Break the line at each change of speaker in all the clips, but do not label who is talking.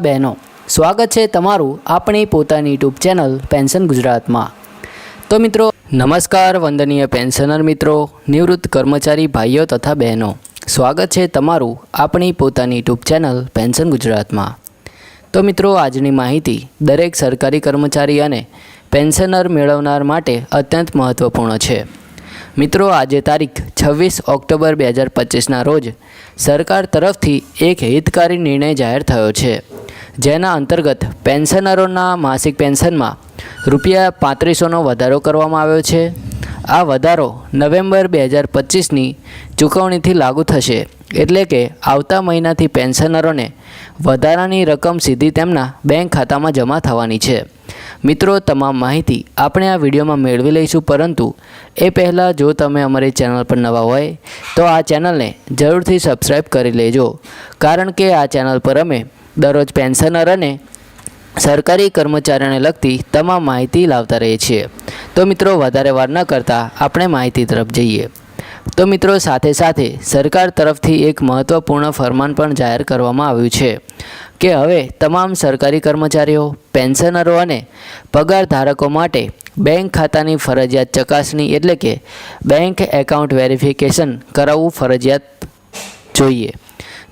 બહેનો, સ્વાગત છે તમારું આપણી પોતાની યુટ્યુબ ચેનલ પેન્શન ગુજરાતમાં. તો મિત્રો, નમસ્કાર વંદનીય પેન્શનર મિત્રો, નિવૃત્ત કર્મચારી ભાઈઓ તથા બહેનો. સ્વાગત છે તમારું આપણી પોતાની યુટ્યુબ ચેનલ પેન્શન ગુજરાતમાં. તો મિત્રો, આજની માહિતી દરેક સરકારી કર્મચારી અને પેન્શનર મેળવનાર માટે અત્યંત મહત્ત્વપૂર્ણ છે. મિત્રો, આજે તારીખ છવ્વીસ ઓક્ટોબર બે હજાર પચીસના રોજ સરકાર તરફથી એક હિતકારી નિર્ણય જાહેર થયો છે. જેના અંતર્ગત પેન્શનરોના માસિક પેન્શનમાં રૂપિયા પાંત્રીસોનો વધારો કરવામાં આવ્યો છે. આ વધારો નવેમ્બર બે હજાર પચીસની ચૂકવણીથી લાગુ થશે એટલે કે આવતા મહિનાથી પેન્શનરોને વધારાની રકમ સીધી તેમના બેંક ખાતામાં જમા થવાની છે. મિત્રો, તમામ માહિતી આપણે આ વિડીયોમાં મેળવી લઈશું, પરંતુ એ પહેલાં જો તમે અમારી ચેનલ પર નવા હોય, તો આ ચેનલને જરૂરથી સબસ્ક્રાઈબ કરી લેજો. કારણ કે આ ચેનલ પર અમે દરરોજ પેન્શનર અને સરકારી કર્મચારીઓને લગતી તમામ માહિતી લાવતા રહીએ છીએ. તો મિત્રો, વધારે વાર ન કરતાં આપણે માહિતી તરફ જઈએ. તો મિત્રો, સાથે સાથે સરકાર તરફથી એક મહત્ત્વપૂર્ણ ફરમાન પણ જાહેર કરવામાં આવ્યું છે કે હવે તમામ સરકારી કર્મચારીઓ, પેન્શનરો અને પગાર ધારકો માટે બેંક ખાતાની ફરજિયાત ચકાસણી એટલે કે બેંક એકાઉન્ટ વેરિફિકેશન કરાવવું ફરજિયાત જોઈએ.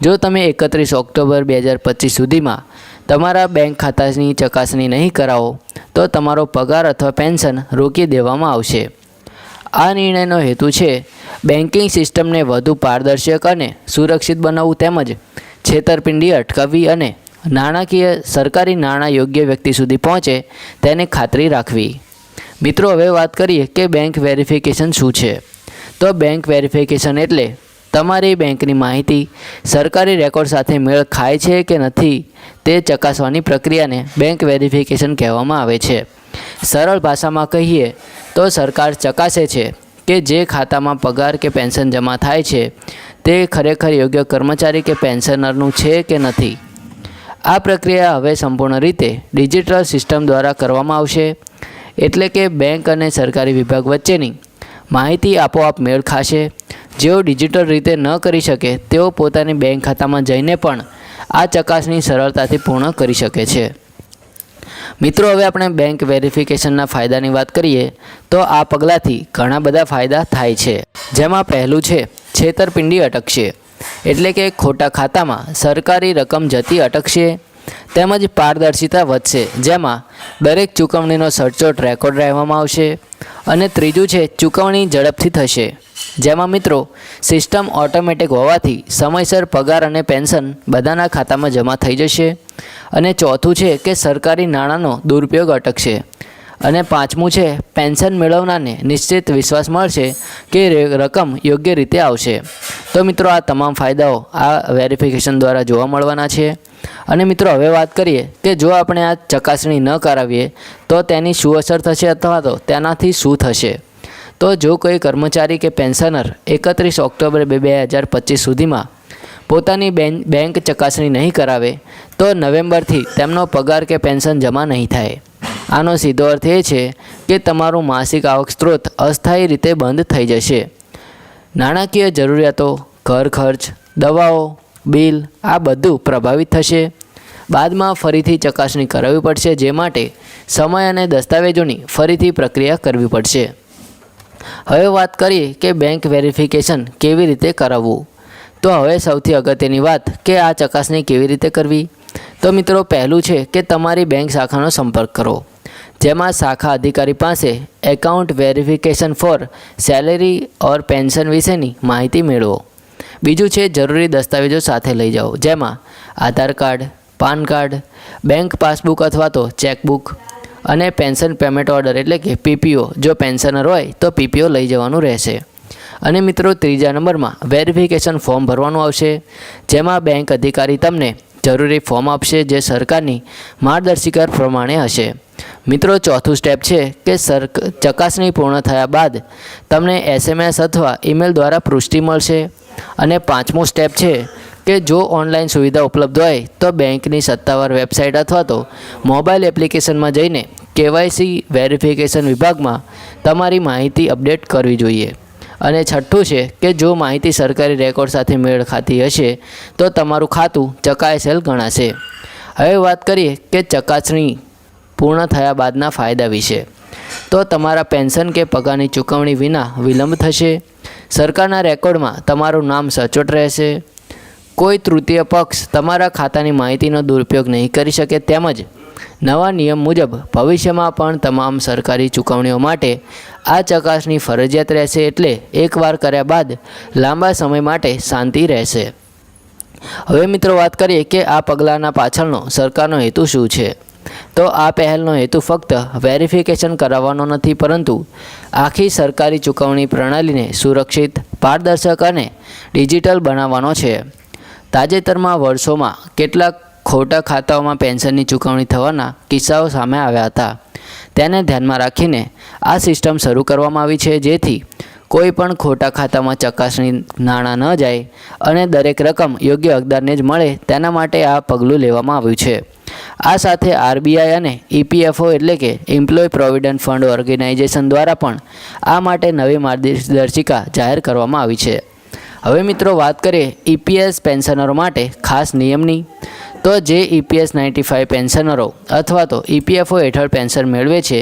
જો તમે એકત્રીસ ઓક્ટોબર બે હજાર પચીસ સુધીમાં તમારા બેંક ખાતાની ચકાસણી નહીં કરાવો, તો તમારો પગાર અથવા પેન્શન રોકી દેવામાં આવશે. આ નિર્ણયનો હેતુ છે બેન્કિંગ સિસ્ટમને વધુ પારદર્શક અને સુરક્ષિત બનાવવું તેમજ છેતરપિંડી અટકાવવી અને નાણાકીય સરકારી નાણાં યોગ્ય વ્યક્તિ સુધી પહોંચે તેની ખાતરી રાખવી. મિત્રો, હવે વાત કરીએ કે બેંક વેરિફિકેશન શું છે? તો બેંક વેરિફિકેશન એટલે તમારી બેંકની માહિતી સરકારી રેકોર્ડ સાથે મેળ ખાય છે કે નથી તે ચકાસવાની પ્રક્રિયાને બેંક વેરિફિકેશન કહેવામાં આવે છે. સરળ ભાષામાં કહીએ તો સરકાર ચકાસે છે કે જે ખાતામાં પગાર કે પેન્શન જમા થાય છે, તે ખરેખર યોગ્ય કર્મચારી કે પેન્શનરનું છે કે નથી? આ પ્રક્રિયા હવે સંપૂર્ણ રીતે ડિજિટલ સિસ્ટમ દ્વારા કરવામાં આવશે, એટલે કે બેંક અને સરકારી વિભાગ વચ્ચેની માહિતી આપોઆપ મેળ ખાશે જેઓ ડિજિટલ રીતે ન કરી શકે, તેઓ પોતાની બેંક ખાતામાં જઈને પણ આ ચકાસણી સરળતાથી પૂર્ણ કરી શકે છે. મિત્રો, હવે આપણે બેંક વેરિફિકેશનના ફાયદાની વાત કરીએ, તો આ પગલાંથી ઘણા બધા ફાયદા થાય છે. જેમાં પહેલું છે, છેતરપિંડી અટકશે. એટલે કે ખોટા ખાતામાં સરકારી રકમ જતી અટકશે, તેમજ પારદર્શિતા વધશે, જેમાં દરેક ચૂકવણીનો સચોટ રેકોર્ડ રહેવામાં આવશે, અને ત્રીજું છે, ચૂકવણી ઝડપથી થશે. જેમાં મિત્રો સિસ્ટમ ઓટોમેટિક હોવાથી સમયસર પગાર અને પેન્શન બધાના ખાતામાં જમા થઈ જશે. અને ચોથું છે કે સરકારી નાણાંનો દુરુપયોગ અટકશે. અને પાંચમું છે પેન્શન મેળવનારને નિશ્ચિત વિશ્વાસ મળશે કે રકમ યોગ્ય રીતે આવશે. તો મિત્રો, આ તમામ ફાયદાઓ આ વેરિફિકેશન દ્વારા જોવા મળવાના છે. અને મિત્રો, હવે વાત કરીએ કે જો આપણે આ ચકાસણી ન કરાવીએ, તો તેની શું અસર થશે અથવા તો તેનાથી શું થશે? તો જો કોઈ કર્મચારી કે પેન્શનર એકત્રીસ ઓક્ટોબર બે બે હજાર પચીસ સુધીમાં પોતાની બેન, બેંક ચકાસણી નહીં કરાવે, તો નવેમ્બરથી તેમનો પગાર કે પેન્શન જમા નહીં થાય. આનો સીધો અર્થ એ છે કે તમારું માસિક આવક સ્ત્રોત અસ્થાયી રીતે બંધ થઈ જશે. નાણાકીય જરૂરિયાતો, ઘર ખર્ચ, દવાઓ, બિલ આ બધું પ્રભાવિત થશે. બાદમાં ફરીથી ચકાસણી કરાવવી પડશે, જે માટે સમય અને દસ્તાવેજોની ફરીથી પ્રક્રિયા કરવી પડશે. હવે વાત કરીએ કે બેંક વેરિફિકેશન કેવી રીતે કરાવવું. તો હવે સૌથી અગત્યની વાત કે આ ચકાસણી કેવી રીતે કરવી? તો મિત્રો, પહેલું છે કે તમારી બેંક શાખાનો સંપર્ક કરો, જેમાં શાખા અધિકારી પાસે account verification for salary or pension વિશેની માહિતી મેળવો. બીજું છે જરૂરી દસ્તાવેજો સાથે લઈ જાઓ, જેમાં Aadhaar card, PAN card bank passbook અથવા તો ચેકબુક અને પેન્શન પેમેન્ટ ઓર્ડર એટલે કે પીપીઓ જો પેન્શનર હોય તો પીપીઓ લઈ જવાનું રહેશે. અને મિત્રો ત્રીજા નંબરમાં વેરિફિકેશન ફોર્મ ભરવાનું આવશે, જેમાં બેંક અધિકારી તમને જરૂરી ફોર્મ આપશે જે સરકારની માર્ગદર્શિકા પ્રમાણે હશે. મિત્રો, ચોથું સ્ટેપ છે કે સર, ચકાસણી પૂર્ણ થયા બાદ તમને એસએમએસ અથવા ઈમેલ દ્વારા પુષ્ટિ મળશે. અને પાંચમો સ્ટેપ છે કે જો ઓનલાઈન સુવિધા ઉપલબ્ધ હોય તો બેંકની સત્તાવાર વેબસાઇટ અથવા તો મોબાઈલ એપ્લિકેશનમાં જઈને કેવાયસી વેરિફિકેશન વિભાગમાં તમારી માહિતી અપડેટ કરવી જોઈએ. અને છઠ્ઠું છે કે જો માહિતી સરકારી રેકોર્ડ સાથે મેળ ખાતી હશે, તો તમારું ખાતું ચકાસેલ ગણાશે. હવે વાત કરીએ કે ચકાસણી પૂર્ણ થયા બાદના ફાયદા વિશે. તો તમારા પેન્શન કે પગારની ચૂકવણી વિના વિલંબ થશે. સરકારના રેકોર્ડમાં તમારું નામ સચોટ રહેશે. કોઈ તૃતીય પક્ષ તમારા ખાતાની માહિતીનો દુરુપયોગ નહીં કરી શકે તેમજ નવા નિયમ મુજબ ભવિષ્યમાં પણ તમામ સરકારી ચૂકવણીઓ માટે આ ચકાસણી ફરજિયાત રહેશે એટલે એકવાર કર્યા બાદ લાંબા સમય માટે શાંતિ રહેશે. હવે મિત્રો વાત કરીએ કે આ પગલાંના પાછળનો સરકારનો હેતુ શું છે? તો આ પહેલનો હેતુ ફક્ત વેરિફિકેશન કરાવવાનો નથી, પરંતુ આખી સરકારી ચૂકવણી પ્રણાલીને સુરક્ષિત, પારદર્શક અને ડિજિટલ બનાવવાનો છે. તાજેતરમાં વર્ષોમાં કેટલાક ખોટા ખાતાઓમાં પેન્શનની ચૂકવણી થવાના કિસ્સાઓ સામે આવ્યા હતા. તેને ધ્યાનમાં રાખીને આ સિસ્ટમ શરૂ કરવામાં આવી છે, જેથી કોઈ પણ ખોટા ખાતામાં ચકાસણી નાણાં ન જાય અને દરેક રકમ યોગ્ય હકદારને જ મળે તેના માટે આ પગલું લેવામાં આવ્યું છે. આ સાથે આરબીઆઈ અને ઈપીએફઓ એટલે કે એમ્પ્લોય પ્રોવિડન્ટ ફંડ ઓર્ગેનાઇઝેશન દ્વારા પણ આ માટે નવી માર્ગદર્શિકા જાહેર કરવામાં આવી છે. હવે મિત્રો વાત કરીએ ઈપીએસ પેન્શનરો માટે ખાસ નિયમની. તો જે ઈપીએસ નાઇન્ટી ફાઇવ પેન્શનરો અથવા તો ઈપીએફઓ હેઠળ પેન્શન મેળવે છે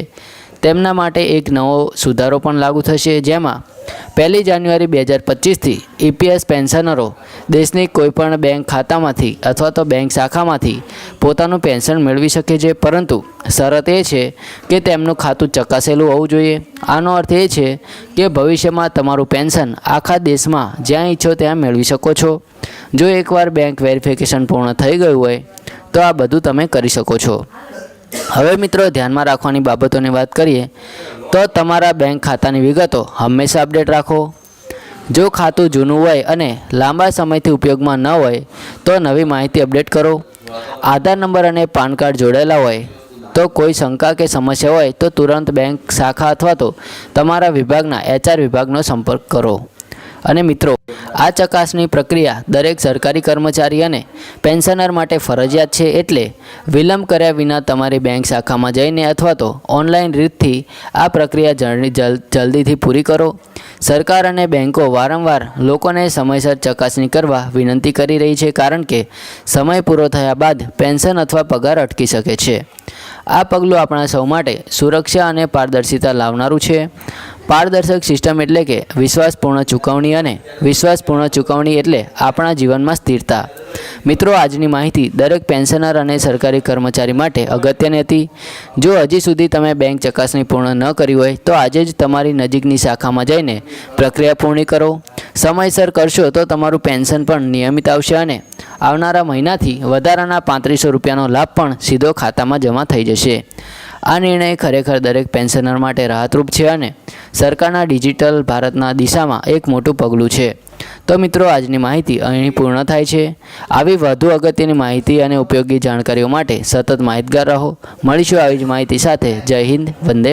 તેમના માટે એક નવો સુધારો પણ લાગુ થશે, જેમાં પહેલી જાન્યુઆરી બે હજાર પચીસથી ઈપીએસ પેન્શનરો દેશની કોઈપણ બેંક ખાતામાંથી અથવા તો બેંક શાખામાંથી પોતાનું પેન્શન મેળવી શકે છે. પરંતુ શરત એ છે કે તેમનું ખાતું ચકાસેલું હોવું જોઈએ. આનો અર્થ એ છે કે ભવિષ્યમાં તમારું પેન્શન આખા દેશમાં જ્યાં ઈચ્છો ત્યાં મેળવી શકો છો. જો એકવાર બેંક વેરિફિકેશન પૂર્ણ થઈ ગયું હોય, તો આ બધું તમે કરી શકો છો. હવે મિત્રો, ધ્યાનમાં રાખવાની બાબતોની વાત કરીએ, તો તમારા બેંક ખાતાની વિગતો હંમેશા અપડેટ રાખો. જો ખાતું જૂનું હોય અને લાંબા સમયથી ઉપયોગમાં ન હોય, તો નવી માહિતી અપડેટ કરો. આધાર નંબર અને પાન કાર્ડ જોડેલા હોય, તો કોઈ શંકા કે સમસ્યા હોય, તો તુરંત બેંક શાખા અથવા તો તમારા વિભાગના એચઆર વિભાગનો સંપર્ક કરો. અને મિત્રો, આ ચકાસણી પ્રક્રિયા દરેક સરકારી કર્મચારી અને પેન્શનર માટે ફરજિયાત છે એટલે વિલંબ કર્યા વિના તમારી બેંક શાખામાં જઈને અથવા તો ઓનલાઈન રીતથી આ પ્રક્રિયા જલ્દીથી પૂરી કરો. સરકાર અને બેંકો વારંવાર લોકોને સમયસર ચકાસણી કરવા વિનંતી કરી રહી છે કારણ કે સમય પૂરો થયા બાદ પેન્શન અથવા પગાર અટકી શકે છે. આ પગલું આપણા સૌ માટે સુરક્ષા અને પારદર્શિતા લાવનારું છે. પારદર્શક સિસ્ટમ એટલે કે વિશ્વાસપૂર્ણ ચૂકવણી અને વિશ્વાસપૂર્ણ ચૂકવણી એટલે આપણા જીવનમાં સ્થિરતા. મિત્રો, આજની માહિતી દરેક પેન્શનર અને સરકારી કર્મચારી માટે અગત્યની હતી. જો હજી સુધી તમે બેંક ચકાસણી પૂર્ણ ન કરી હોય, તો આજે જ તમારી નજીકની શાખામાં જઈને પ્રક્રિયા પૂર્ણ કરો. સમયસર કરશો તો તમારું પેન્શન પણ નિયમિત આવશે અને આવનારા મહિનાથી વધારાના પાંત્રીસો રૂપિયાનો લાભ પણ સીધો ખાતામાં જમા થઈ જશે. આ નિર્ણય ખરેખર દરેક પેન્શનર માટે રાહતરૂપ છે અને સરકારના ડિજિટલ ભારતના દિશામાં એક મોટું પગલું છે. તો મિત્રો, આજની માહિતી અહીં પૂર્ણ થાય છે. આવી વધુ અગત્યની માહિતી અને ઉપયોગી જાણકારીઓ માટે સતત માહિતગાર રહો. મળીશું આવી જ માહિતી સાથે. જય હિન્દ, વંદે